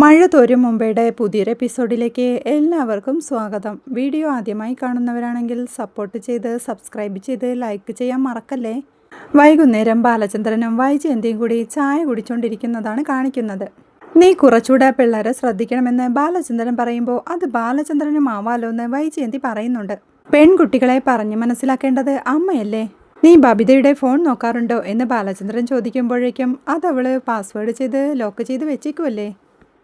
മഴ തോരും മുംബൈയുടെ പുതിയൊരു എപ്പിസോഡിലേക്ക് എല്ലാവർക്കും സ്വാഗതം. വീഡിയോ ആദ്യമായി കാണുന്നവരാണെങ്കിൽ സപ്പോർട്ട് ചെയ്ത് സബ്സ്ക്രൈബ് ചെയ്ത് ലൈക്ക് ചെയ്യാൻ മറക്കല്ലേ? വൈകുന്നേരം ബാലചന്ദ്രനും വൈജയന്തിയും കൂടി ചായ കുടിച്ചുകൊണ്ടിരിക്കുന്നതാണ് കാണിക്കുന്നത്. നീ കുറച്ചുകൂടെ പിള്ളേരെ ശ്രദ്ധിക്കണമെന്ന് ബാലചന്ദ്രൻ പറയുമ്പോൾ അത് ബാലചന്ദ്രനും ആവാലോ എന്ന് വൈജയന്തി പറയുന്നുണ്ട്. പെൺകുട്ടികളെ പറഞ്ഞു മനസ്സിലാക്കേണ്ടത് അമ്മയല്ലേ? നീ ബബിതയുടെ ഫോൺ നോക്കാറുണ്ടോ എന്ന് ബാലചന്ദ്രൻ ചോദിക്കുമ്പോഴേക്കും അതവൾ പാസ്വേഡ് ചെയ്ത് ലോക്ക് ചെയ്ത് വെച്ചേക്കുമല്ലേ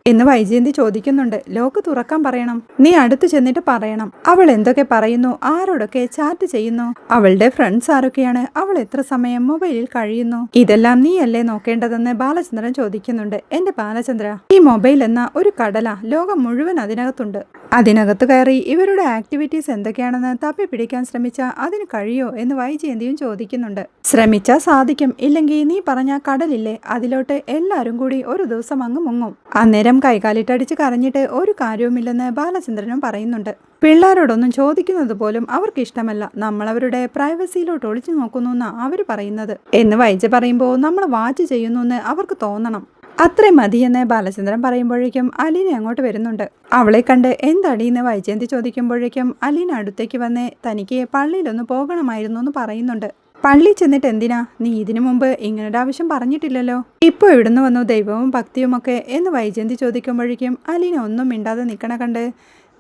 എന്ന് വൈജയന്തി ചോദിക്കുന്നുണ്ട്. ലോക്ക് തുറക്കാൻ പറയണം. നീ അടുത്ത് ചെന്നിട്ട് പറയണം. അവൾ എന്തൊക്കെ പറയുന്നു? ആരോടൊക്കെ ചാറ്റ് ചെയ്യുന്നു? അവളുടെ ഫ്രണ്ട്സ് ആരൊക്കെയാണ്? അവൾ എത്ര സമയം മൊബൈലിൽ കഴിയുന്നു? ഇതെല്ലാം നീയല്ലേ നോക്കേണ്ടതെന്ന് ബാലചന്ദ്രൻ ചോദിക്കുന്നുണ്ട്. എന്റെ ബാലചന്ദ്ര ഈ മൊബൈൽ എന്ന ഒരു കടല ലോകം മുഴുവൻ അതിനകത്തുണ്ട്. അതിനകത്ത് കയറി ഇവരുടെ ആക്ടിവിറ്റീസ് എന്തൊക്കെയാണെന്ന് തപ്പി പിടിക്കാൻ ശ്രമിച്ച അതിന് കഴിയോ? എന്ന് വൈജയന്തിയും ചോദിക്കുന്നുണ്ട്. ശ്രമിച്ചാൽ സാധിക്കും. ഇല്ലെങ്കിൽ നീ പറഞ്ഞ കടലില്ലേ? അതിലോട്ട് എല്ലാരും കൂടി ഒരു ദിവസം അങ്ങ് മുങ്ങും. അന്നേരം കൈകാലിട്ടടിച്ച് കരഞ്ഞിട്ട് ഒരു കാര്യവുമില്ലെന്ന് ബാലചന്ദ്രനും പറയുന്നുണ്ട്. പിള്ളേരോടൊന്നും ചോദിക്കുന്നത് പോലും അവർക്ക് ഇഷ്ടമല്ല നമ്മളവരുടെ പ്രൈവസിയിലോട്ട് ഒളിച്ചു നോക്കുന്നു എന്നാ അവർ പറയുന്നത്. എന്ന് വൈജ പറയുമ്പോൾ നമ്മൾ വാച്ച് ചെയ്യുന്നു എന്ന് അവർക്ക് തോന്നണം. അത്രയും മതിയെന്ന് ബാലചന്ദ്രൻ പറയുമ്പോഴേക്കും അലീന അങ്ങോട്ട് വരുന്നുണ്ട്. അവളെ കണ്ട് എന്തടിയെന്ന് വൈജയന്തി ചോദിക്കുമ്പോഴേക്കും അലീന അടുത്തേക്ക് വന്ന് തനിക്ക് പള്ളിയിലൊന്ന് പോകണമായിരുന്നു എന്ന് പറയുന്നുണ്ട്. പള്ളി ചെന്നിട്ട് എന്തിനാ? നീ ഇതിനു മുമ്പ് ഇങ്ങനൊരു ആവശ്യം പറഞ്ഞിട്ടില്ലല്ലോ. ഇപ്പൊ ഇവിടുന്ന് വന്നു ദൈവവും ഭക്തിയും ഒക്കെ എന്ന് വൈജയന്തി ചോദിക്കുമ്പോഴേക്കും അലീന ഒന്നും മിണ്ടാതെ നിൽക്കണ കണ്ട്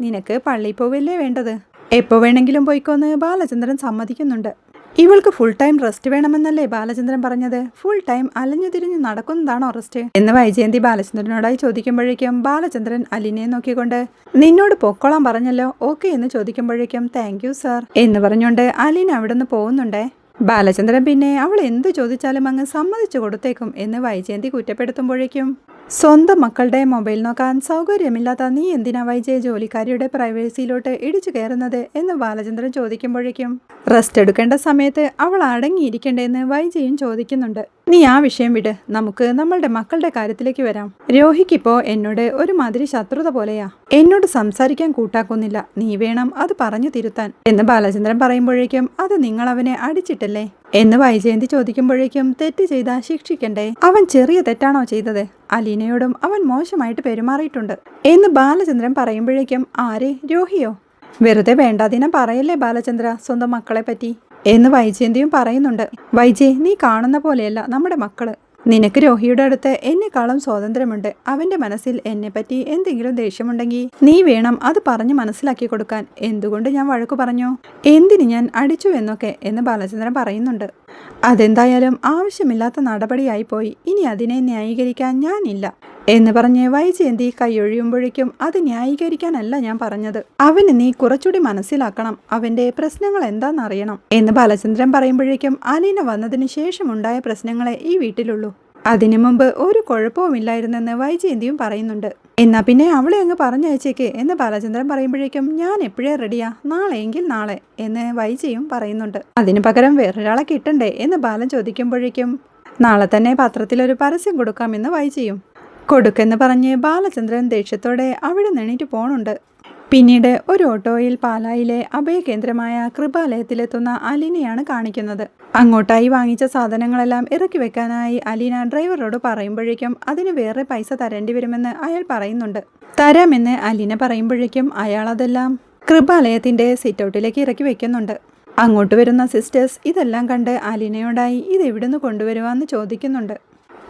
നിനക്ക് പള്ളിയിൽ പോവല്ലേ വേണ്ടത്? എപ്പോ വേണമെങ്കിലും പോയിക്കോന്ന് ബാലചന്ദ്രൻ സമ്മതിക്കുന്നുണ്ട്. ഇവൾക്ക് ഫുൾ ടൈം റെസ്റ്റ് വേണമെന്നല്ലേ ബാലചന്ദ്രൻ പറഞ്ഞത്? ഫുൾ ടൈം അലഞ്ഞു തിരിഞ്ഞ് നടക്കുന്നതാണോ റെസ്റ്റ് എന്ന് വൈജയന്തി ബാലചന്ദ്രനോടായി ചോദിക്കുമ്പോഴേക്കും ബാലചന്ദ്രൻ അലിനെ നോക്കിക്കൊണ്ട് നിന്നോട് പൊക്കോളാൻ പറഞ്ഞല്ലോ ഓക്കെ എന്ന് ചോദിക്കുമ്പോഴേക്കും താങ്ക് യു സാർ എന്ന് പറഞ്ഞുകൊണ്ട് അലിൻ അവിടെ നിന്ന് പോകുന്നുണ്ടേ. ബാലചന്ദ്രൻ പിന്നെ അവൾ എന്തു ചോദിച്ചാലും അങ്ങ് സമ്മതിച്ചു കൊടുത്തേക്കും എന്ന് വൈജയന്തി കുറ്റപ്പെടുത്തുമ്പോഴേക്കും. സ്വന്തം മക്കളുടെ മൊബൈൽ നോക്കാൻ സൗകര്യമില്ലാത്ത നീ എന്തിനാ വൈജയ ജോലിക്കാരിയുടെ പ്രൈവസിയിലോട്ട് ഇടിച്ചു കയറുന്നത് എന്ന് ബാലചന്ദ്രൻ ചോദിക്കുമ്പോഴേക്കും. റെസ്റ്റ് എടുക്കേണ്ട സമയത്ത് അവൾ അടങ്ങിയിരിക്കേണ്ടതെന്ന് വൈജയും ചോദിക്കുന്നുണ്ട്. നീ ആ വിഷയം വിട്. നമുക്ക് നമ്മളുടെ മക്കളുടെ കാര്യത്തിലേക്ക് വരാം. രോഹിക്കിപ്പോ എന്നോട് ഒരുമാതിരി ശത്രുത പോലെയാ. എന്നോട് സംസാരിക്കാൻ കൂട്ടാക്കുന്നില്ല. നീ വേണം അത് പറഞ്ഞു തിരുത്താൻ. എന്ന് ബാലചന്ദ്രൻ പറയുമ്പോഴേക്കും അത് നിങ്ങൾ അവനെ അടിച്ചിട്ടല്ലേ? എന്ന് വൈജയന്തി ചോദിക്കുമ്പോഴേക്കും തെറ്റ് ചെയ്താ ശിക്ഷിക്കണ്ടേ? അവൻ ചെറിയ തെറ്റാണോ ചെയ്തത്? അലീനയോടും അവൻ മോശമായിട്ട് പെരുമാറിയിട്ടുണ്ട്. എന്ന് ബാലചന്ദ്രൻ പറയുമ്പോഴേക്കും ആരെ? രോഹിയോ? വെറുതെ വേണ്ടാതിനം പറയല്ലേ ബാലചന്ദ്ര സ്വന്തം മക്കളെ പറ്റി? എന്ന് വൈജയന്തിയും പറയുന്നുണ്ട്. വൈജയ് നീ കാണുന്ന പോലെയല്ല നമ്മുടെ മക്കൾ. നിനക്ക് രോഹിയുടെ അടുത്ത് എന്നെക്കാളും സ്വാതന്ത്ര്യമുണ്ട്. അവന്റെ മനസ്സിൽ എന്നെ പറ്റി എന്തെങ്കിലും ദേഷ്യമുണ്ടെങ്കിൽ നീ വേണം അത് പറഞ്ഞ് മനസ്സിലാക്കി കൊടുക്കാൻ. എന്തുകൊണ്ട് ഞാൻ വഴക്കു പറഞ്ഞു? എന്തിന് ഞാൻ അടിച്ചു എന്നൊക്കെ എന്ന് ബാലചന്ദ്രൻ പറയുന്നുണ്ട്. അതെന്തായാലും ആവശ്യമില്ലാത്ത നടപടിയായി പോയി. ഇനി അതിനെ ന്യായീകരിക്കാൻ ഞാനില്ല. എന്ന് പറഞ്ഞ് വൈജയന്തി കൈയൊഴിയുമ്പോഴേക്കും അത് ന്യായീകരിക്കാനല്ല ഞാൻ പറഞ്ഞത്. അവന് നീ കുറച്ചുകൂടി മനസ്സിലാക്കണം അവന്റെ പ്രശ്നങ്ങൾ എന്താണെന്നറിയണം എന്ന് ബാലചന്ദ്രൻ പറയുമ്പോഴേക്കും അലീന വന്നതിന് ശേഷമുണ്ടായ പ്രശ്നങ്ങളെ ഈ വീട്ടിലുള്ളൂ. അതിനു മുമ്പ് ഒരു കുഴപ്പവുമില്ലായിരുന്നെന്ന് വൈജയന്തിയും പറയുന്നുണ്ട്. എന്നാ പിന്നെ അവളെ അങ്ങ് പറഞ്ഞയച്ചേക്ക് എന്ന് ബാലചന്ദ്രൻ പറയുമ്പോഴേക്കും ഞാൻ എപ്പോഴേ റെഡിയാ നാളെയെങ്കിൽ നാളെ എന്ന് വൈജയും പറയുന്നുണ്ട്. അതിനു പകരം വേറൊരാളെ കിട്ടണ്ടേ എന്ന് ബാലൻ ചോദിക്കുമ്പോഴേക്കും നാളെ തന്നെ പത്രത്തിലൊരു പരസ്യം കൊടുക്കാമെന്ന് വൈജയും കൊടുക്കെന്ന് പറഞ്ഞ് ബാലചന്ദ്രൻ ദേഷ്യത്തോടെ അവിടെ നിന്നിട്ട് പോണുണ്ട്. പിന്നീട് ഒരു ഓട്ടോയിൽ പാലായിലെ അഭയകേന്ദ്രമായ കൃപാലയത്തിലെത്തുന്ന അലീനയാണ് കാണിക്കുന്നത്. അങ്ങോട്ടായി വാങ്ങിച്ച സാധനങ്ങളെല്ലാം ഇറക്കി വെക്കാനായി അലീന ഡ്രൈവറോട് പറയുമ്പോഴേക്കും അതിന് വേറെ പൈസ തരേണ്ടി വരുമെന്ന് അയാൾ പറയുന്നുണ്ട്. തരാമെന്ന് അലീന പറയുമ്പോഴേക്കും അയാൾ അതെല്ലാം കൃപാലയത്തിന്റെ സിറ്റൗട്ടിലേക്ക് ഇറക്കി വെക്കുന്നുണ്ട്. അങ്ങോട്ട് വരുന്ന സിസ്റ്റേഴ്സ് ഇതെല്ലാം കണ്ട് അലീനയോടായി ഇത് എവിടുന്ന് കൊണ്ടുവരുവാന്ന് ചോദിക്കുന്നുണ്ട്.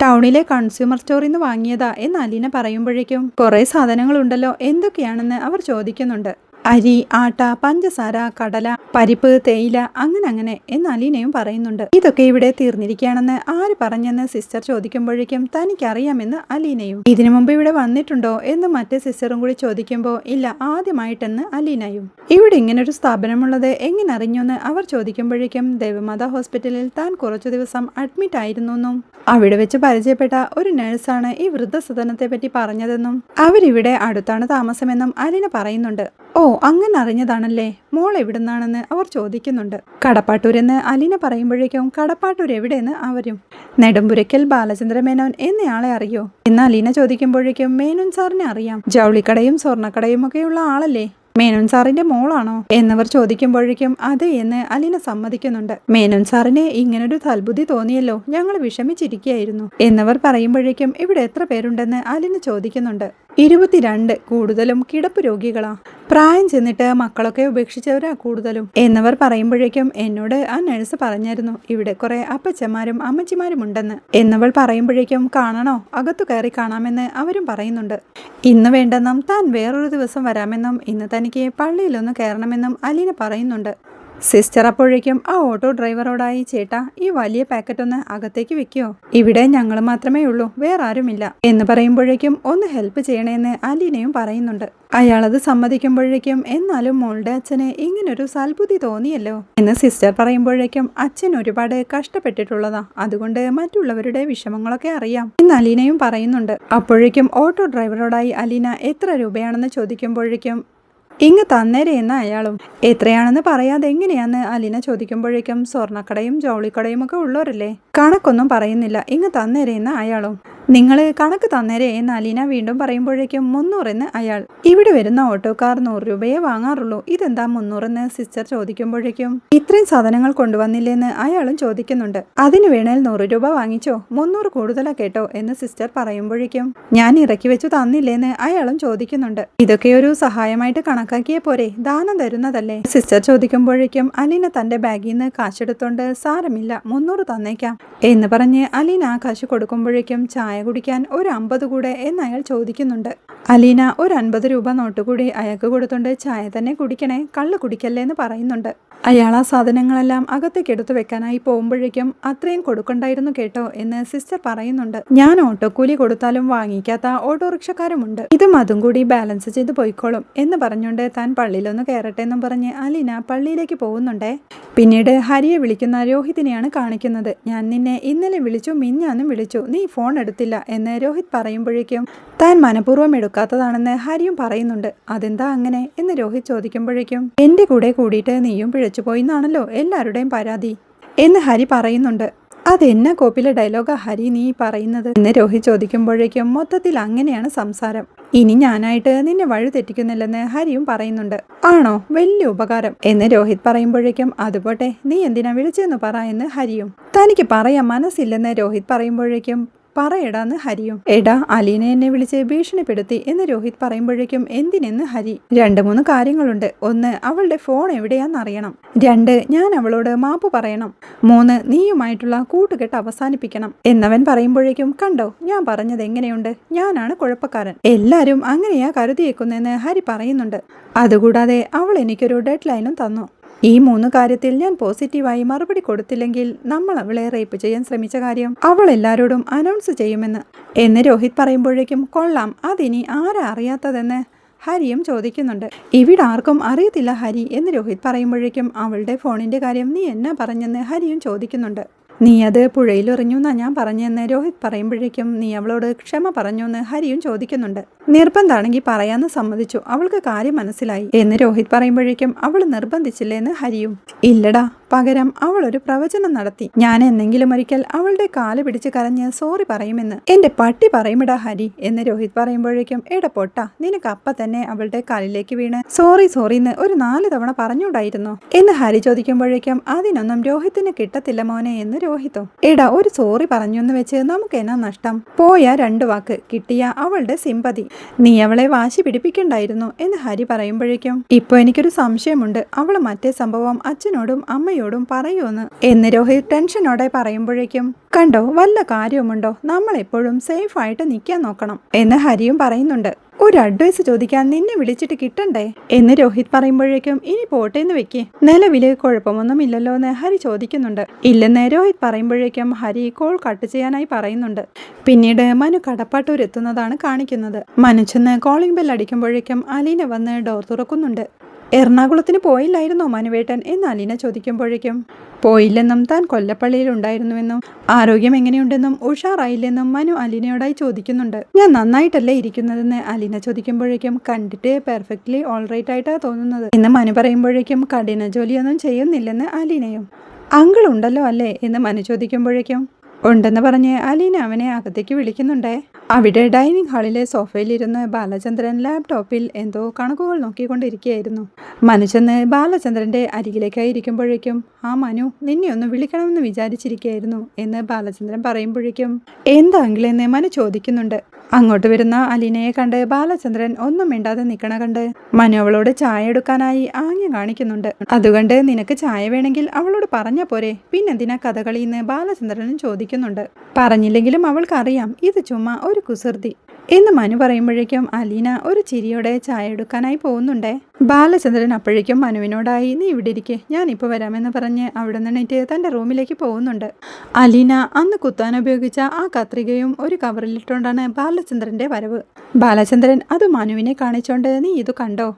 ടൗണിലെ കൺസ്യൂമർ സ്റ്റോറിൽ നിന്ന് വാങ്ങിയതാ എന്ന് അലീന പറയുമ്പോഴേക്കും കുറേ സാധനങ്ങളുണ്ടല്ലോ എന്തൊക്കെയാണെന്ന് അവർ ചോദിക്കുന്നുണ്ട്. അരി ആട്ട പഞ്ചസാര കടല പരിപ്പ് തേയില അങ്ങനെ അങ്ങനെ എന്ന് അലീനയും പറയുന്നുണ്ട്. ഇതൊക്കെ ഇവിടെ തീർന്നിരിക്കുകയാണെന്ന് ആര് പറഞ്ഞെന്ന് സിസ്റ്റർ ചോദിക്കുമ്പോഴേക്കും തനിക്കറിയാമെന്ന് അലീനയും. ഇതിനു മുമ്പ് ഇവിടെ വന്നിട്ടുണ്ടോ എന്ന് മറ്റേ സിസ്റ്ററും കൂടി ചോദിക്കുമ്പോൾ ഇല്ല ആദ്യമായിട്ടെന്ന് അലീനയും. ഇവിടെ ഇങ്ങനെ ഒരു സ്ഥാപനമുള്ളത് എങ്ങനെ അറിഞ്ഞുവെന്ന് അവർ ചോദിക്കുമ്പോഴേക്കും ദേവമാത ഹോസ്പിറ്റലിൽ താൻ കുറച്ചു ദിവസം അഡ്മിറ്റ് ആയിരുന്നു എന്നും അവിടെ വെച്ച് പരിചയപ്പെട്ട ഒരു നഴ്സാണ് ഈ വൃദ്ധസദനത്തെ പറ്റി പറഞ്ഞതെന്നും അവരിവിടെ അടുത്താണ് താമസമെന്നും അലീന പറയുന്നുണ്ട്. ഓ അങ്ങനെ അറിഞ്ഞതാണല്ലേ? മോൾ എവിടുന്നാണെന്ന് അവർ ചോദിക്കുന്നുണ്ട്. കടപ്പാട്ടൂരെന്ന് അലീന പറയുമ്പോഴേക്കും കടപ്പാട്ടൂർ എവിടെയെന്ന് അവരും. നെടുമ്പുരയ്ക്കൽ ബാലചന്ദ്ര മേനോൻ എന്നയാളെ അറിയോ? എന്ന് അലീന ചോദിക്കുമ്പോഴേക്കും മേനോൻ സാറിനെ അറിയാം. ജൗളിക്കടയും സ്വർണക്കടയും ഒക്കെയുള്ള ആളല്ലേ? മേനോൻ സാറിന്റെ മോളാണോ? എന്നവർ ചോദിക്കുമ്പോഴേക്കും അതെ എന്ന് അലീന സമ്മതിക്കുന്നുണ്ട്. മേനോൻ സാറിന് ഇങ്ങനൊരു തൽബുദ്ധി തോന്നിയല്ലോ ഞങ്ങൾ വിഷമിച്ചിരിക്കുകയായിരുന്നു. എന്നവർ പറയുമ്പോഴേക്കും ഇവിടെ എത്ര പേരുണ്ടെന്ന് അലീന ചോദിക്കുന്നുണ്ട്. ഇരുപത്തിരണ്ട് കൂടുതലും കിടപ്പ് രോഗികളാ. പ്രായം ചെന്നിട്ട് മക്കളൊക്കെ ഉപേക്ഷിച്ചവരാ കൂടുതലും. എന്നവർ പറയുമ്പോഴേക്കും എന്നോട് ആ നഴ്സ് പറഞ്ഞായിരുന്നു ഇവിടെ കുറെ അപ്പച്ചന്മാരും അമ്മച്ചിമാരും ഉണ്ടെന്ന്. എന്നവൾ പറയുമ്പോഴേക്കും കാണണോ? അകത്തു കയറി കാണാമെന്ന് അവരും പറയുന്നുണ്ട്. ഇന്ന് വേണ്ടെന്നും താൻ വേറൊരു ദിവസം വരാമെന്നും ഇന്ന് തനിക്ക് പള്ളിയിലൊന്ന് കയറണമെന്നും അലീന പറയുന്നുണ്ട്. സിസ്റ്റർ അപ്പോഴേക്കും ആ ഓട്ടോ ഡ്രൈവറോടായി ചേട്ടാ ഈ വലിയ പാക്കറ്റ് ഒന്ന് അകത്തേക്ക് വെക്കുമോ ഇവിടെ ഞങ്ങൾ മാത്രമേ ഉള്ളൂ വേറെ ആരുമില്ല. എന്ന് പറയുമ്പോഴേക്കും ഒന്ന് ഹെൽപ്പ് ചെയ്യണേന്ന് അലീനയും പറയുന്നുണ്ട്. അയാളത് സമ്മതിക്കുമ്പോഴേക്കും എന്നാലും മോളുടെ അച്ഛന് ഇങ്ങനൊരു സൽബുദ്ധി തോന്നിയല്ലോ. എന്ന് സിസ്റ്റർ പറയുമ്പോഴേക്കും അച്ഛൻ ഒരുപാട് കഷ്ടപ്പെട്ടിട്ടുള്ളതാ അതുകൊണ്ട് മറ്റുള്ളവരുടെ വിഷമങ്ങളൊക്കെ അറിയാം. എന്ന് അലീനയും പറയുന്നുണ്ട്. അപ്പോഴേക്കും ഓട്ടോ ഡ്രൈവറോടായി അലീന എത്ര രൂപയാണെന്ന് ചോദിക്കുമ്പോഴേക്കും ഇങ്ങ് തന്നേരെ എന്ന അയാളും. എത്രയാണെന്ന് പറയാതെ എങ്ങനെയാന്ന് അലീന ചോദിക്കുമ്പോഴേക്കും സ്വർണക്കടയും ജോളിക്കടയും ഒക്കെ ഉള്ളവരല്ലേ? കണക്കൊന്നും പറയുന്നില്ല. ഇങ്ങ് തന്നേരെ എന്ന അയാളും. നിങ്ങൾ കണക്ക് തന്നേരെ എന്ന് അലീന വീണ്ടും പറയുമ്പോഴേക്കും മുന്നൂറെന്ന് അയാൾ ഇവിടെ വരുന്ന ഓട്ടോക്കാർ നൂറ് രൂപയെ വാങ്ങാറുള്ളൂ. ഇതെന്താ മുന്നൂറെന്ന് സിസ്റ്റർ ചോദിക്കുമ്പോഴേക്കും ഇത്രയും സാധനങ്ങൾ കൊണ്ടുവന്നില്ലെന്ന് അയാളും ചോദിക്കുന്നുണ്ട്. അതിന് വേണേൽ നൂറ് രൂപ വാങ്ങിച്ചോ? മുന്നൂറ് കൂടുതലാ കേട്ടോ എന്ന് സിസ്റ്റർ പറയുമ്പോഴേക്കും ഞാൻ ഇറക്കി വെച്ചു തന്നില്ലേന്ന് അയാളും ചോദിക്കുന്നുണ്ട്. ഇതൊക്കെ ഒരു സഹായമായിട്ട് കണക്കാക്കിയ പോരെ. ദാനം തരുന്നതല്ലേ? സിസ്റ്റർ ചോദിക്കുമ്പോഴേക്കും അലീന തന്റെ ബാഗിൽ നിന്ന് കാശെടുത്തോണ്ട് സാരമില്ല. മുന്നൂറ് തന്നേക്കാം എന്ന് പറഞ്ഞ് അലീന ആ കാശ് കൊടുക്കുമ്പോഴേക്കും ചായ കുടിക്കാൻ ഒരു അമ്പത് കൂടെ എന്ന് അയാൾ ചോദിക്കുന്നുണ്ട്. അലീന ഒരു അൻപത് രൂപ നോട്ട് കൂടി അയാൾക്ക് കൊടുത്തുകൊണ്ട് ചായ തന്നെ കുടിക്കണേ കള്ള് കുടിക്കല്ലേ എന്ന് പറയുന്നുണ്ട്. അയാൾ ആ സാധനങ്ങളെല്ലാം അകത്തേക്ക് എടുത്തു വെക്കാനായി പോകുമ്പോഴേക്കും അത്രയും കൊടുക്കണ്ടായിരുന്നു കേട്ടോ എന്ന് സിസ്റ്റർ പറയുന്നുണ്ട്. ഞാൻ ഓട്ടോക്കൂലി കൊടുത്താലും വാങ്ങിക്കാത്ത ഓട്ടോറിക്ഷക്കാരുമുണ്ട്. ഇതും അതും കൂടി ബാലൻസ് ചെയ്ത് പോയിക്കോളും എന്ന് പറഞ്ഞുകൊണ്ട് താൻ പള്ളിയിലൊന്ന് കയറട്ടെ എന്നും പറഞ്ഞ് അലീന പള്ളിയിലേക്ക് പോകുന്നുണ്ടേ. പിന്നീട് ഹരിയെ വിളിക്കുന്ന രോഹിതിനെയാണ് കാണിക്കുന്നത്. ഞാൻ നിന്നെ ഇന്നലെ വിളിച്ചു മിഞ്ഞാന്നും വിളിച്ചു. നീ ഫോൺ എടുത്തില്ല എന്ന് രോഹിത് പറയുമ്പോഴേക്കും താൻ മനഃപൂർവം എടുക്കാത്തതാണെന്ന് ഹരിയും പറയുന്നുണ്ട്. അതെന്താ അങ്ങനെ? എന്ന് രോഹിത് ചോദിക്കുമ്പോഴേക്കും എന്റെ കൂടെ കൂടിയിട്ട് നീയും പിഴച്ചുപോയി എന്നാണല്ലോ എല്ലാവരുടെയും പരാതി എന്ന് ഹരി പറയുന്നുണ്ട്. അതെന്നാ കോപ്പിലെ ഡയലോഗാ ഹരി നീ പറയുന്നത്? എന്ന് രോഹിത് ചോദിക്കുമ്പോഴേക്കും മൊത്തത്തിൽ അങ്ങനെയാണ് സംസാരം. ഇനി ഞാനായിട്ട് നിന്നെ വഴി തെറ്റിക്കുന്നില്ലെന്ന് ഹരിയും പറയുന്നുണ്ട്. ആണോ? വലിയ ഉപകാരം എന്ന് രോഹിത് പറയുമ്പോഴേക്കും അതുപോട്ടെ നീ എന്തിനാ വിളിച്ചെന്ന് പറ എന്ന് ഹരിയും. തനിക്ക് പറയാൻ മനസ്സില്ലെന്ന് രോഹിത് പറയുമ്പോഴേക്കും പറയടാന്ന് ഹരിയും. എടാ അലീന എന്നെ വിളിച്ച് ഭീഷണിപ്പെടുത്തി എന്ന് രോഹിത് പറയുമ്പോഴേക്കും എന്തിനെന്ന് ഹരി. രണ്ട് മൂന്ന് കാര്യങ്ങളുണ്ട്. ഒന്ന് അവളുടെ ഫോൺ എവിടെയാണെന്നറിയണം രണ്ട് ഞാൻ അവളോട് മാപ്പ് പറയണം. മൂന്ന് നീയുമായിട്ടുള്ള കൂട്ടുകെട്ട് അവസാനിപ്പിക്കണം. എന്നവൻ പറയുമ്പോഴേക്കും കണ്ടോ ഞാൻ പറഞ്ഞത് എങ്ങനെയുണ്ട്? ഞാനാണ് കുഴപ്പക്കാരൻ. എല്ലാരും അങ്ങനെയാ കരുതിയേക്കുന്നെന്ന് ഹരി പറയുന്നുണ്ട്. അതുകൂടാതെ അവൾ എനിക്കൊരു ഡെഡ് ലൈനും തന്നു. ഈ മൂന്ന് കാര്യത്തിൽ ഞാൻ പോസിറ്റീവായി മറുപടി കൊടുത്തില്ലെങ്കിൽ നമ്മൾ അവളെ റേപ്പ് ചെയ്യാൻ ശ്രമിച്ച കാര്യം അവൾ എല്ലാവരോടും അനൗൺസ് ചെയ്യുമെന്ന്. എന്ന് രോഹിത് പറയുമ്പോഴേക്കും കൊള്ളാം അതിനി ആരാ അറിയാത്തതെന്ന് ഹരിയും ചോദിക്കുന്നുണ്ട്. ഇവിടെ ആർക്കും അറിയത്തില്ല ഹരി എന്ന് രോഹിത് പറയുമ്പോഴേക്കും അവളുടെ ഫോണിന്റെ കാര്യം നീ എന്നാ പറഞ്ഞെന്ന് ഹരിയും ചോദിക്കുന്നുണ്ട്. നീ അത് പുഴയിൽ എറിഞ്ഞു എന്നാ ഞാൻ പറഞ്ഞെന്ന് രോഹിത് പറയുമ്പോഴേക്കും നീ അവളോട് ക്ഷമ പറഞ്ഞു എന്ന് ഹരിയും ചോദിക്കുന്നുണ്ട്. നിർബന്ധാണെങ്കിൽ പറയാന്ന് സമ്മതിച്ചു. അവൾക്ക് കാര്യം മനസ്സിലായി എന്ന് രോഹിത് പറയുമ്പോഴേക്കും അവൾ നിർബന്ധിച്ചില്ലേന്ന് ഹരിയും. ഇല്ലടാ പകരം അവൾ ഒരു പ്രവചനം നടത്തി. ഞാൻ എന്നെങ്കിലും ഒരിക്കൽ അവളുടെ കാൽ പിടിച്ച് കരഞ്ഞ് സോറി പറയുമെന്ന്. എന്റെ പട്ടി പറയുമിടാ ഹരി എന്ന് രോഹിത് പറയുമ്പോഴേക്കും എട പൊട്ട നിനക്ക് അപ്പ തന്നെ അവളുടെ കാലിലേക്ക് വീണ് സോറി സോറി എന്ന് ഒരു നാല് തവണ പറഞ്ഞുണ്ടായിരുന്നു എന്ന് ഹരി ചോദിക്കുമ്പോഴേക്കും അതിനൊന്നും രോഹിത്തിന് കിട്ടത്തില്ല മോനെ എന്ന് രോഹിത്തും എടാ ഒരു സോറി പറഞ്ഞു എന്ന് വെച്ച് നമുക്ക് എന്നാ നഷ്ടം? പോയ രണ്ടു വാക്ക് കിട്ടിയ അവളുടെ സിമ്പതി നീ അവളെ വാശി പിടിപ്പിക്കണ്ടായിരുന്നു എന്ന് ഹരി പറയുമ്പോഴേക്കും ഇപ്പൊ എനിക്കൊരു സംശയമുണ്ട്. അവൾ മറ്റേ സംഭവം അച്ഛനോടും അമ്മയോടും പറയുമെന്ന് എന്ന് രോഹിത് ടെൻഷനോടെ പറയുമ്പോഴേക്കും കണ്ടോ വല്ല കാര്യവുമുണ്ടോ? നമ്മൾ എപ്പോഴും സേഫ് ആയിട്ട് നിൽക്കാൻ നോക്കണം എന്ന് ഹരിയും പറയുന്നുണ്ട്. ഒരു അഡ്വൈസ് ചോദിക്കാൻ നിന്നെ വിളിച്ചിട്ട് കിട്ടണ്ടേ? എന്ന് രോഹിത് പറയുമ്പോഴേക്കും ഇനി പോട്ടെ എന്ന് വെക്കേ. നിലവിൽ കുഴപ്പമൊന്നും ഇല്ലല്ലോ എന്ന് ഹരി ചോദിക്കുന്നുണ്ട്. ഇല്ലെന്ന് രോഹിത് പറയുമ്പോഴേക്കും ഹരി കോൾ കട്ട് ചെയ്യാനായി പറയുന്നുണ്ട്. പിന്നീട് മനു കടപ്പാട്ടൂർ എത്തുന്നതാണ് കാണിക്കുന്നത്. മനു ചെന്ന് കോളിംഗ് ബെൽ അടിക്കുമ്പോഴേക്കും അലീന വന്ന് ഡോർ തുറക്കുന്നുണ്ട്. എറണാകുളത്തിന് പോയില്ലായിരുന്നോ മനുവേട്ടൻ എന്ന് അലീന ചോദിക്കുമ്പോഴേക്കും? പോയില്ലെന്നും താൻ കൊല്ലപ്പള്ളിയിൽ ഉണ്ടായിരുന്നുവെന്നും ആരോഗ്യം എങ്ങനെയുണ്ടെന്നും ഉഷാറായില്ലെന്നും മനു അലീനയോടായി ചോദിക്കുന്നുണ്ട്. ഞാൻ നന്നായിട്ടല്ലേ ഇരിക്കുന്നതെന്ന് അലീന ചോദിക്കുമ്പോഴേക്കും കണ്ടിട്ട് പെർഫെക്റ്റ്ലി ഓൾറൈറ്റ് ആയിട്ടാണ് തോന്നുന്നത്. എന്ന് മനു പറയുമ്പോഴേക്കും കഠിന ജോലിയൊന്നും ചെയ്യുന്നില്ലെന്ന് അലീനയും. അങ്കിൾ ഉണ്ടല്ലോ അല്ലേ? എന്ന് മനു ചോദിക്കുമ്പോഴേക്കും ഉണ്ടെന്ന് പറഞ്ഞ് അലീന അവനെ അകത്തേക്ക് വിളിക്കുന്നുണ്ടേ. അവിടെ ഡൈനിങ് ഹാളിലെ സോഫയിലിരുന്ന് ബാലചന്ദ്രൻ ലാപ്ടോപ്പിൽ എന്തോ കണക്കുകൾ നോക്കിക്കൊണ്ടിരിക്കുകയായിരുന്നു. മനുഷ്യന്ന് ബാലചന്ദ്രന്റെ അരികിലേക്കായി ഇരിക്കുമ്പോഴേക്കും ആ മനു നിന്നെ ഒന്ന് വിളിക്കണമെന്ന് വിചാരിച്ചിരിക്കുകയായിരുന്നു എന്ന് ബാലചന്ദ്രൻ പറയുമ്പോഴേക്കും എന്താങ്കിലെന്ന് മനു ചോദിക്കുന്നുണ്ട്. അങ്ങോട്ട് വരുന്ന അലീനയെ കണ്ട് ബാലചന്ദ്രൻ ഒന്നും മിണ്ടാതെ നിൽക്കണ കണ്ട് മനു അവളോട് ചായ എടുക്കാനായി ആംഗ്യം കാണിക്കുന്നുണ്ട്. അതുകൊണ്ട് നിനക്ക് ചായ വേണമെങ്കിൽ അവളോട് പറഞ്ഞ പോരെ. പിന്നെന്തിനാ കഥകളിന്ന് ബാലചന്ദ്രനും ചോദിക്കുന്നുണ്ട്. പറഞ്ഞില്ലെങ്കിലും അവൾക്കറിയാം ഇത് ചുമ്മാ ഒരു കുസൃതി. എന്ന് മനു പറയുമ്പോഴേക്കും അലീന ഒരു ചിരിയോടെ ചായ എടുക്കാനായി പോകുന്നുണ്ടേ. ബാലചന്ദ്രൻ അപ്പോഴേക്കും മനുവിനോടായി നീ ഇവിടെ ഇരിക്കെ ഞാനിപ്പോൾ വരാമെന്ന് പറഞ്ഞ് അവിടെ നിന്നിട്ട് തന്റെ റൂമിലേക്ക് പോകുന്നുണ്ട്. അലീന അന്ന് കുത്താൻ ഉപയോഗിച്ച ആ കത്രികയും ഒരു കവറിലിട്ടുകൊണ്ടാണ് ബാലചന്ദ്രന്റെ വരവ്. ബാലചന്ദ്രൻ അത് മനുവിനെ കാണിച്ചോണ്ട് നീ ഇത് കണ്ടോ?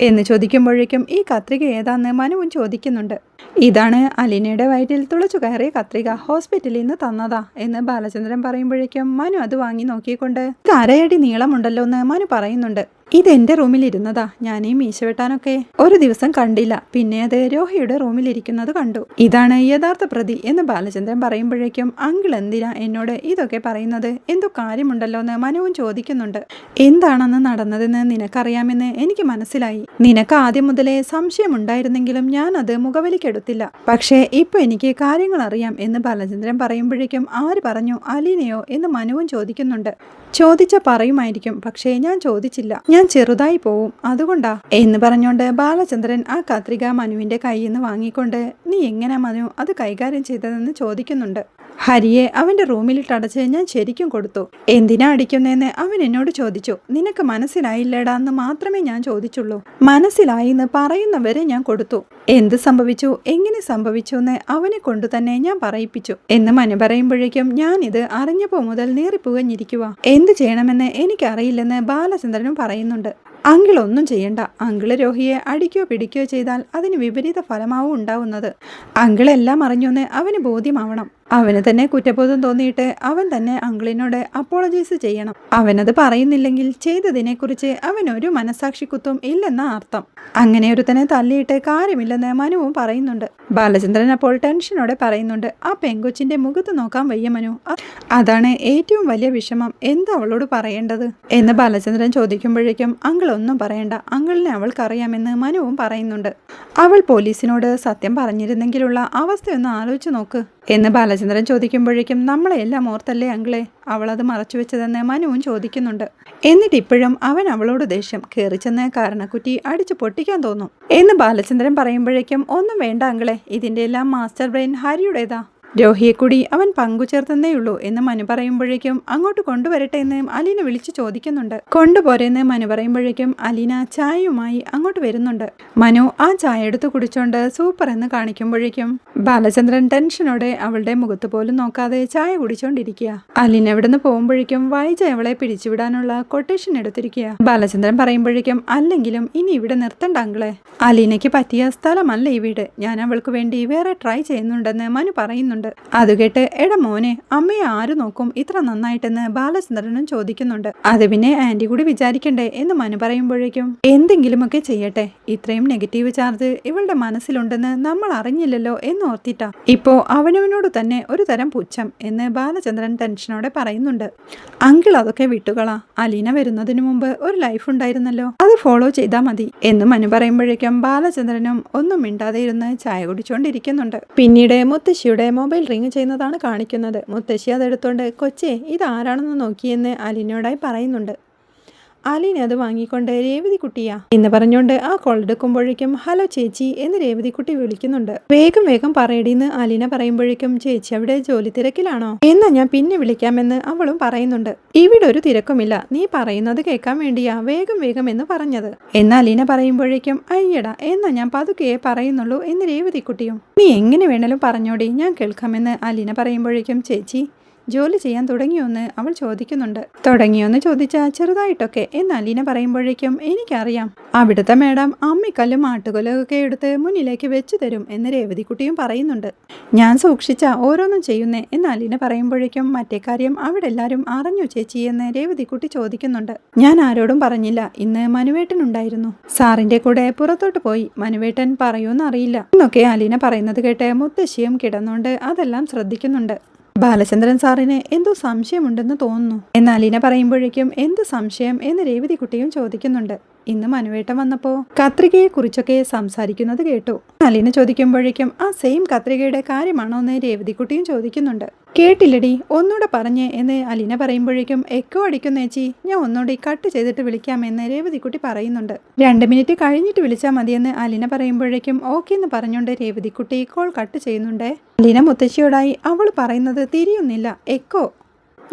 എന്ന് ചോദിക്കുമ്പോഴേക്കും ഈ കത്രിക ഏതാന്ന് മനുവും ചോദിക്കുന്നുണ്ട്. ഇതാണ് അലീനയുടെ വയറ്റിൽ തുളച്ചു കയറിയ കത്രിക ഹോസ്പിറ്റലിൽ നിന്ന് തന്നതാ എന്ന് ബാലചന്ദ്രൻ പറയുമ്പോഴേക്കും മനു അത് വാങ്ങി നോക്കിക്കൊണ്ട് കരയടി നീളമുണ്ടല്ലോ എന്ന് മനു പറയുന്നുണ്ട്. ഇത് എന്റെ റൂമിൽ ഇരുന്നതാ ഞാൻ ഈ മീശ വെട്ടാനൊക്കെ ഒരു ദിവസം കണ്ടില്ല. പിന്നെ അത് രോഹിയുടെ റൂമിൽ ഇരിക്കുന്നത് കണ്ടു. ഇതാണ് യഥാർത്ഥ പ്രതി എന്ന് ബാലചന്ദ്രൻ പറയുമ്പോഴേക്കും അങ്കിൾ എന്തിനാ എന്നോട് ഇതൊക്കെ പറയുന്നത്? എന്തോ കാര്യമുണ്ടല്ലോ എന്ന് മനുവും ചോദിക്കുന്നുണ്ട്. എന്താണെന്ന് നടന്നതെന്ന് നിനക്കറിയാമെന്ന് എനിക്ക് മനസ്സിലായി. നിനക്ക് ആദ്യം മുതലേ സംശയമുണ്ടായിരുന്നെങ്കിലും ഞാൻ അത് മുഖവലിക്കെടുത്തില്ല പക്ഷേ ഇപ്പൊ എനിക്ക് കാര്യങ്ങൾ അറിയാം എന്ന് ബാലചന്ദ്രൻ പറയുമ്പോഴേക്കും ആര് പറഞ്ഞു? അലീനയോ എന്ന് മനുവും ചോദിക്കുന്നുണ്ട്. ചോദിച്ച പറയുമായിരിക്കും. പക്ഷേ ഞാൻ ചോദിച്ചില്ല. ഞാൻ ചെറുതായി പോവും. അതുകൊണ്ടാ? എന്ന് പറഞ്ഞുകൊണ്ട് ബാലചന്ദ്രൻ ആ കത്രിക മനുവിന്റെ കയ്യിൽ നിന്ന് വാങ്ങിക്കൊണ്ട് നീ എങ്ങനെ മനു? അത് കൈകാര്യം ചെയ്തതെന്ന് ചോദിക്കുന്നുണ്ട്. ഹരിയെ അവന്റെ റൂമിലിട്ടടച്ച് ഞാൻ ശരിക്കും കൊടുത്തു. എന്തിനാ അടിക്കുന്നതെന്ന് അവൻ എന്നോട് ചോദിച്ചു. നിനക്ക് മനസ്സിലായില്ലേടാ എന്ന് മാത്രമേ ഞാൻ ചോദിച്ചുള്ളൂ. മനസ്സിലായി എന്ന് പറയുന്നവരെ ഞാൻ കൊടുത്തു. എന്ത് സംഭവിച്ചു? എങ്ങനെ സംഭവിച്ചു എന്ന് അവനെ കൊണ്ടു തന്നെ ഞാൻ പറയിപ്പിച്ചു. എന്ന് മനു പറയുമ്പോഴേക്കും ഞാൻ ഇത് അറിഞ്ഞപ്പോൾ മുതൽ നീറിപ്പുകഞ്ഞിരിക്കുക എന്ത് ചെയ്യണമെന്ന് എനിക്കറിയില്ലെന്ന് ബാലചന്ദ്രനും പറയുന്നുണ്ട്. അങ്കിൾ ഒന്നും ചെയ്യണ്ട. അങ്കിൾ രോഹിയെ അടിക്കോ പിടിക്കോ ചെയ്താൽ അതിന് വിപരീത ഫലമാവും ഉണ്ടാവുന്നത്. അങ്കിളെല്ലാം അറിഞ്ഞൊന്ന് അവന് ബോധ്യമാവണം. അവന് തന്നെ കുറ്റബോധം തോന്നിയിട്ട് അവൻ തന്നെ അങ്കിളിനോട് അപ്പോളജൈസ് ചെയ്യണം. അവനത് പറയുന്നില്ലെങ്കിൽ ചെയ്തതിനെക്കുറിച്ച് അവനൊരു മനസാക്ഷിക്കുത്വം ഇല്ലെന്ന അർത്ഥം. അങ്ങനെ തന്നെ തല്ലിയിട്ട് കാര്യമില്ലെന്ന് മനുവും പറയുന്നുണ്ട്. ബാലചന്ദ്രൻ അപ്പോൾ ടെൻഷനോടെ പറയുന്നുണ്ട് ആ പെങ്കൊച്ചിന്റെ മുഖത്ത് നോക്കാൻ വയ്യ മനു. അതാണ് ഏറ്റവും വലിയ വിഷമം. എന്താ അവളോട് പറയേണ്ടത്? എന്ന് ബാലചന്ദ്രൻ ചോദിക്കുമ്പോഴേക്കും അങ്കിൾ ഒന്നും പറയണ്ട. അങ്കിളിനെ അവൾക്കറിയാമെന്ന് മനുവും പറയുന്നുണ്ട്. അവൾ പോലീസിനോട് സത്യം പറഞ്ഞിരുന്നെങ്കിലുള്ള അവസ്ഥയൊന്ന് ആലോചിച്ച് നോക്ക്. എന്ന് ബാലചന്ദ്രൻ ചോദിക്കുമ്പോഴേക്കും നമ്മളെല്ലാം ഓർത്തല്ലേ അങ്കിളെ? അവളത് മറച്ചു വെച്ചതെന്ന് മനുവും ചോദിക്കുന്നുണ്ട്. എന്നിട്ട് ഇപ്പോഴും അവൻ അവളോട് ദേഷ്യം കയറിച്ചെന്ന് കാരണക്കുറ്റി അടിച്ചു പൊട്ടിക്കാൻ തോന്നും. എന്ന് ബാലചന്ദ്രൻ പറയുമ്പോഴേക്കും ഒന്നും വേണ്ട അങ്കിളെ ഇതിന്റെ എല്ലാം മാസ്റ്റർ ബ്രെയിൻ ഹരിയുടേതാ. രോഹിയെ കൂടി അവൻ പങ്കുചേർത്തന്നേയുള്ളൂ എന്ന് മനു പറയുമ്പോഴേക്കും അങ്ങോട്ട് കൊണ്ടുവരട്ടെ എന്ന് അലീന വിളിച്ചു ചോദിക്കുന്നുണ്ട്. കൊണ്ടുപോരെന്ന് മനു പറയുമ്പോഴേക്കും അലീന ചായയുമായി അങ്ങോട്ട് വരുന്നുണ്ട്. മനു ആ ചായ എടുത്തു കുടിച്ചോണ്ട് സൂപ്പർ എന്ന് കാണിക്കുമ്പോഴേക്കും ബാലചന്ദ്രൻ ടെൻഷനോടെ അവളുടെ മുഖത്ത് പോലും നോക്കാതെ ചായ കുടിച്ചോണ്ടിരിക്കുക. അലീന ഇവിടുന്ന് പോകുമ്പോഴേക്കും വായിച്ച അവളെ പിടിച്ചുവിടാനുള്ള കൊട്ടേഷൻ എടുത്തിരിക്കുക. ബാലചന്ദ്രൻ പറയുമ്പോഴേക്കും അല്ലെങ്കിലും ഇനി ഇവിടെ നിർത്തണ്ട അങ്കിളെ. അലീനയ്ക്ക് പറ്റിയ സ്ഥലമല്ല ഈ വീട്. ഞാൻ അവൾക്ക് വേണ്ടി വേറെ ട്രൈ ചെയ്യുന്നുണ്ടെന്ന് മനു പറയുന്നുണ്ട്. അത് കേട്ട് എടാ മോനെ അമ്മയെ ആര് നോക്കും? ഇത്ര നന്നായിട്ടെന്ന് ബാലചന്ദ്രനും ചോദിക്കുന്നുണ്ട്. അത് പിന്നെ ആന്റി കൂടി വിചാരിക്കണ്ടേ? എന്ന് മനു പറയുമ്പോഴേക്കും എന്തെങ്കിലുമൊക്കെ ചെയ്യട്ടെ. ഇത്രയും നെഗറ്റീവ് ചാർജ് ഇവളുടെ മനസ്സിലുണ്ടെന്ന് നമ്മൾ അറിഞ്ഞില്ലല്ലോ എന്ന് ഓർത്തിട്ടാ. ഇപ്പോ അവനവനോട് തന്നെ ഒരു തരം പുച്ഛം എന്ന് ബാലചന്ദ്രൻ ടെൻഷനോടെ പറയുന്നുണ്ട്. അങ്കിൾ അതൊക്കെ വിട്ടുകളാ. അലീന വരുന്നതിന് മുമ്പ് ഒരു ലൈഫ് ഉണ്ടായിരുന്നല്ലോ. അത് ഫോളോ ചെയ്താൽ മതി എന്ന് മനു പറയുമ്പോഴേക്കും ബാലചന്ദ്രനും ഒന്നും മിണ്ടാതെ ഇരുന്ന് ചായ കുടിച്ചുകൊണ്ടിരിക്കുന്നുണ്ട് പിന്നീട് മുത്തശ്ശിയുടെ മൊബൈൽ റിങ് ചെയ്യുന്നതാണ് കാണിക്കുന്നത്. മുത്തശ്ശി അതെടുത്തോണ്ട് കൊച്ചേ ഇതാരാണെന്ന് നോക്കിയെന്ന് അലിനോടായി പറയുന്നുണ്ട്. അലീന അത് വാങ്ങിക്കൊണ്ട് രേവതിക്കുട്ടിയാ എന്ന് പറഞ്ഞുകൊണ്ട് ആ കോൾ എടുക്കുമ്പോഴേക്കും ഹലോ ചേച്ചി എന്ന് രേവതിക്കുട്ടി വിളിക്കുന്നുണ്ട്. വേഗം വേഗം പറയടിന്ന് അലീന പറയുമ്പോഴേക്കും ചേച്ചി അവിടെ ജോലി തിരക്കിലാണോ? എന്നാ ഞാൻ പിന്നെ വിളിക്കാമെന്ന് അവളും പറയുന്നുണ്ട്. ഇവിടെ ഒരു തിരക്കുമില്ല. നീ പറയുന്നത് കേൾക്കാൻ വേണ്ടിയാ വേഗം വേഗം എന്ന് പറഞ്ഞത്. എന്നാ അലീന പറയുമ്പോഴേക്കും അയ്യടാ എന്നാ ഞാൻ പതുക്കെ പറയുന്നുള്ളൂ എന്ന് രേവതിക്കുട്ടിയും നീ എങ്ങനെ വേണേലും പറഞ്ഞോടി ഞാൻ കേൾക്കാമെന്ന് അലീന പറയുമ്പോഴേക്കും ചേച്ചി ജോലി ചെയ്യാൻ തുടങ്ങിയോന്ന് അവൾ ചോദിക്കുന്നുണ്ട്. തുടങ്ങിയോന്ന് ചോദിച്ചാൽ ചെറുതായിട്ടൊക്കെ. എന്ന് അലീന പറയുമ്പോഴേക്കും എനിക്കറിയാം. അവിടുത്തെ മേഡം അമ്മിക്കല്ലും ആട്ടുകൊലൊക്കെ എടുത്ത് മുന്നിലേക്ക് വെച്ചു തരും എന്ന് രേവതിക്കുട്ടിയും പറയുന്നുണ്ട്. ഞാൻ സൂക്ഷിച്ച ഓരോന്നും ചെയ്യുന്നേ. എന്ന് അലീന പറയുമ്പോഴേക്കും മറ്റേ കാര്യം അവിടെ എല്ലാവരും അറിഞ്ഞു ചേച്ചി എന്ന് രേവതിക്കുട്ടി ചോദിക്കുന്നുണ്ട്. ഞാൻ ആരോടും പറഞ്ഞില്ല. ഇന്ന് മനുവേട്ടൻ ഉണ്ടായിരുന്നു. സാറിന്റെ കൂടെ പുറത്തോട്ട് പോയി. മനുവേട്ടൻ പറയൂന്നറിയില്ല എന്നൊക്കെ അലീന പറയുന്നത് കേട്ട് മുത്തശ്ശിയും കിടന്നുകൊണ്ട് അതെല്ലാം ശ്രദ്ധിക്കുന്നുണ്ട്. ബാലചന്ദ്രൻ സാറിന് എന്തോ സംശയമുണ്ടെന്ന് തോന്നുന്നു. എന്നാൽ അലീന പറയുമ്പോഴേക്കും എന്ത് സംശയം എന്ന് രേവതിക്കുട്ടിയും ചോദിക്കുന്നുണ്ട്. ഇന്ന് മനുവേട്ടം വന്നപ്പോ കത്രികയെ കുറിച്ചൊക്കെ സംസാരിക്കുന്നത് കേട്ടു. അലീന ചോദിക്കുമ്പോഴേക്കും ആ സെയിം കത്രികയുടെ കാര്യമാണോ എന്ന് രേവതിക്കുട്ടിയും ചോദിക്കുന്നുണ്ട്. കേട്ടില്ലടി ഒന്നുകൂടെ പറഞ്ഞേ എന്ന് അലീന പറയുമ്പോഴേക്കും എക്കോ അടിക്കുന്ന ചേച്ചി ഞാൻ ഒന്നുകൂടി കട്ട് ചെയ്തിട്ട് വിളിക്കാമെന്ന് രേവതിക്കുട്ടി പറയുന്നുണ്ട്. രണ്ട് മിനിറ്റ് കഴിഞ്ഞിട്ട് വിളിച്ചാൽ മതിയെന്ന് അലീന പറയുമ്പോഴേക്കും ഓക്കെ എന്ന് പറഞ്ഞുകൊണ്ട് രേവതിക്കുട്ടി കോൾ കട്ട് ചെയ്യുന്നുണ്ട്. അലീന മുത്തശ്ശിയോടായി അവൾ പറയുന്നത് തിരിയുന്നില്ല എക്കോ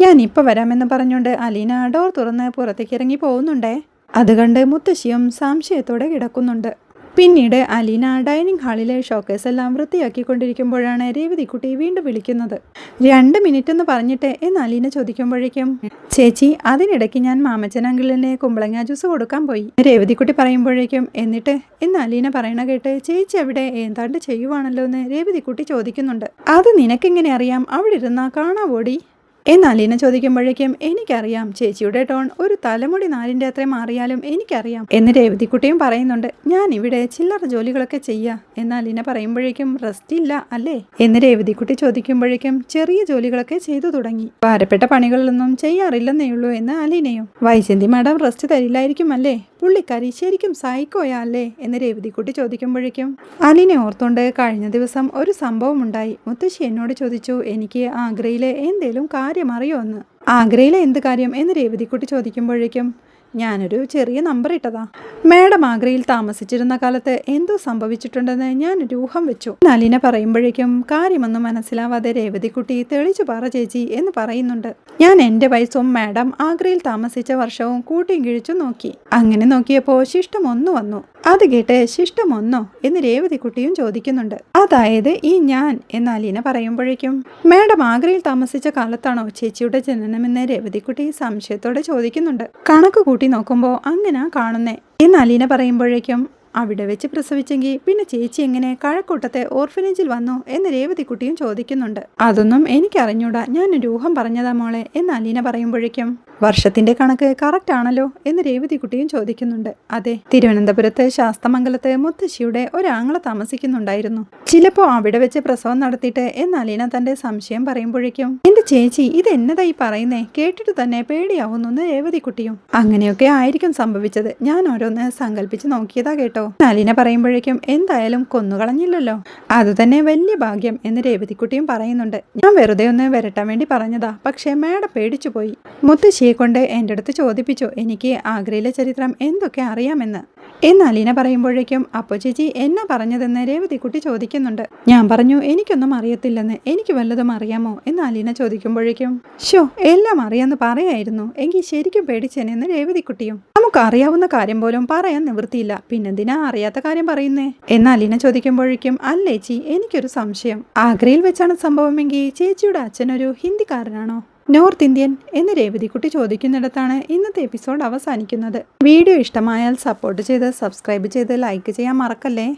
ഞാൻ ഇപ്പോൾ വരാമെന്ന് പറഞ്ഞുകൊണ്ട് അലീന ഡോർ തുറന്ന് പുറത്തേക്ക് ഇറങ്ങി പോകുന്നുണ്ടേ. അതുകണ്ട് മുത്തശ്ശിയും സംശയത്തോടെ കിടക്കുന്നുണ്ട്. പിന്നീട് അലീന ഡൈനിങ് ഹാളിലെ ഷോക്കേസ് എല്ലാം വൃത്തിയാക്കിക്കൊണ്ടിരിക്കുമ്പോഴാണ് രേവതിക്കുട്ടി വീണ്ടും വിളിക്കുന്നത്. രണ്ട് മിനിറ്റ് എന്ന് പറഞ്ഞിട്ട് എന്ന് അലീന ചോദിക്കുമ്പോഴേക്കും ചേച്ചി അതിനിടയ്ക്ക് ഞാൻ മാമച്ചൻ അങ്കിളിനെ കുമ്പളങ്ങ ജ്യൂസ് കൊടുക്കാൻ പോയി. രേവതിക്കുട്ടി പറയുമ്പോഴേക്കും എന്നിട്ട്? എന്ന് അലീന പറയണ കേട്ട് ചേച്ചി അവിടെ ഏതാണ്ട് ചെയ്യുവാണല്ലോ എന്ന് രേവതിക്കുട്ടി ചോദിക്കുന്നുണ്ട്. അത് നിനക്കെങ്ങനെ അറിയാം? അവിടെ ഇരുന്നാ കാണാവോടി? എന്ന് അലീന ചോദിക്കുമ്പോഴേക്കും എനിക്കറിയാം ചേച്ചിയുടെ ടോൺ ഒരു തലമുടി നാലിന്റെ അത്രയും മാറിയാലും എനിക്കറിയാം എന്ന് രേവതിക്കുട്ടിയും പറയുന്നുണ്ട്. ഞാൻ ഇവിടെ ചില്ലറ ജോലികളൊക്കെ ചെയ്യാം. എന്നാൽ ലീന പറയുമ്പോഴേക്കും റെസ്റ്റ് ഇല്ല അല്ലേ? എന്ന് രേവതിക്കുട്ടി ചോദിക്കുമ്പോഴേക്കും ചെറിയ ജോലികളൊക്കെ ചെയ്തു തുടങ്ങി. ഭാരപ്പെട്ട പണികളിലൊന്നും ചെയ്യാറില്ലെന്നേ ഉള്ളൂ എന്ന് അലീനയും. വൈജന്തി മാഡം റെസ്റ്റ് തരില്ലായിരിക്കും അല്ലേ? പുള്ളിക്കാരി ശരിക്കും സൈക്കോയാ അല്ലേ എന്ന് രേവതിക്കുട്ടി ചോദിക്കുമ്പോഴേക്കും അലിനെ ഓർത്തുകൊണ്ട് കഴിഞ്ഞ ദിവസം ഒരു സംഭവം ഉണ്ടായി. മുത്തശ്ശി എന്നോട് ചോദിച്ചു എനിക്ക് ആഗ്രയിലെ എന്തേലും കാര്യം അറിയോ എന്ന്? ആഗ്രയിലെ എന്ത് കാര്യം? എന്ന് രേവതിക്കുട്ടി ചോദിക്കുമ്പോഴേക്കും ഞാനൊരു ചെറിയ നമ്പർ ഇട്ടതാ. മാഡം ആഗ്രയിൽ താമസിച്ചിരുന്ന കാലത്ത് എന്തോ സംഭവിച്ചിട്ടുണ്ടെന്ന് ഞാൻ രൂഹം വെച്ചു. നലിന പറയുമ്പോഴേക്കും കാര്യമൊന്നും മനസ്സിലാവാതെ രേവതിക്കുട്ടി തെളിച്ചു പറ ചേച്ചി എന്ന് പറയുന്നുണ്ട്. ഞാൻ എന്റെ വയസ്സും മാഡം ആഗ്രയിൽ താമസിച്ച വർഷവും കൂട്ടിയും കിഴിച്ചു നോക്കി. അങ്ങനെ നോക്കിയപ്പോൾ ശിഷ്ടം ഒന്ന് വന്നു. അത് കേട്ട് ശിഷ്ടം ഒന്നോ എന്ന് രേവതിക്കുട്ടിയും ചോദിക്കുന്നുണ്ട്. അതായത് ഈ ഞാൻ എന്ന് അലീന പറയുമ്പോഴേക്കും മാഡം ആഗ്രയിൽ താമസിച്ച കാലത്താണോ ചേച്ചിയുടെ ജനനമെന്ന് രേവതിക്കുട്ടി സംശയത്തോടെ ചോദിക്കുന്നുണ്ട്. കണക്ക് നോക്കുമ്പോൾ അങ്ങനെ കാണുന്നേ. എന്ന് അലീന പറയുമ്പോഴേക്കും അവിടെ വെച്ച് പ്രസവിച്ചെങ്കിൽ പിന്നെ ചേച്ചി എങ്ങനെ കഴക്കൂട്ടത്തെ ഓർഫനേജിൽ വന്നോ എന്ന് രേവതിക്കുട്ടിയും ചോദിക്കുന്നുണ്ട്. അതൊന്നും എനിക്കറിഞ്ഞൂടാ. ഞാൻ ഊഹം പറഞ്ഞതാ മോളെ എന്ന് അലീന പറയുമ്പോഴേക്കും വർഷത്തിന്റെ കണക്ക് കറക്റ്റ് ആണല്ലോ? എന്ന് രേവതിക്കുട്ടിയും ചോദിക്കുന്നുണ്ട്. അതെ തിരുവനന്തപുരത്ത് ശാസ്തമംഗലത്ത് മുത്തശ്ശിയുടെ ഒരാങ്ങള താമസിക്കുന്നുണ്ടായിരുന്നു. ചിലപ്പോ അവിടെ വെച്ച് പ്രസവം നടത്തിയിട്ട് എന്ന് അലീന തന്റെ സംശയം പറയുമ്പോഴേക്കും എന്റെ ചേച്ചി ഇത് എന്നതായി പറയുന്നേ? കേട്ടിട്ട് തന്നെ പേടിയാവുന്നു എന്ന് രേവതിക്കുട്ടിയും അങ്ങനെയൊക്കെ ആയിരിക്കും സംഭവിച്ചത്. ഞാൻ ഓരോന്ന് സങ്കല്പിച്ച് നോക്കിയതാ കേട്ടോ. അലീന പറയുമ്പോഴേക്കും എന്തായാലും കൊന്നുകളഞ്ഞില്ലല്ലോ. അതുതന്നെ വലിയ ഭാഗ്യം എന്ന് രേവതിക്കുട്ടിയും പറയുന്നുണ്ട്. ഞാൻ വെറുതെ ഒന്ന് വരട്ടാൻ വേണ്ടി പറഞ്ഞതാ. പക്ഷേ മേട പേടിച്ചു പോയി മുത്തശ്ശിയെ കൊണ്ട് എന്റെ അടുത്ത് ചോദിപ്പിച്ചു. എനിക്ക് ആഗ്രയിലെ ചരിത്രം എന്തൊക്കെ അറിയാമെന്ന്. എന്ന് അലീന പറയുമ്പോഴേക്കും അപ്പോ ചേച്ചി എന്നാ പറഞ്ഞതെന്ന് രേവതിക്കുട്ടി ചോദിക്കുന്നുണ്ട്. ഞാൻ പറഞ്ഞു എനിക്കൊന്നും അറിയത്തില്ലെന്ന്. എനിക്ക് വല്ലതും അറിയാമോ? എന്ന് അലീന ചോദിക്കുമ്പോഴേക്കും ഷോ എല്ലാം അറിയാന്ന് പറയായിരുന്നു. എങ്കിൽ ശരിക്കും പേടിച്ചെന്നെന്ന് രേവതിക്കുട്ടിയും നമുക്ക് അറിയാവുന്ന കാര്യം പോലും പറയാൻ നിവൃത്തിയില്ല. പിന്നെന്തിനാ അറിയാത്ത കാര്യം പറയുന്നേ? എന്ന് അലീന ചോദിക്കുമ്പോഴേക്കും അല്ലേച്ചി എനിക്കൊരു സംശയം. ആഗ്രയിൽ വെച്ചാണ് സംഭവമെങ്കിൽ ചേച്ചിയുടെ അച്ഛനൊരു ഹിന്ദിക്കാരനാണോ? നോർത്ത് ഇന്ത്യൻ എന്ന് രേവതിക്കുട്ടി ചോദിക്കുന്നിടത്താണ് ഇന്നത്തെ എപ്പിസോഡ് അവസാനിക്കുന്നത്. വീഡിയോ ഇഷ്ടമായാൽ സപ്പോർട്ട് ചെയ്ത് സബ്സ്ക്രൈബ് ചെയ്ത് ലൈക്ക് ചെയ്യാൻ മറക്കല്ലേ?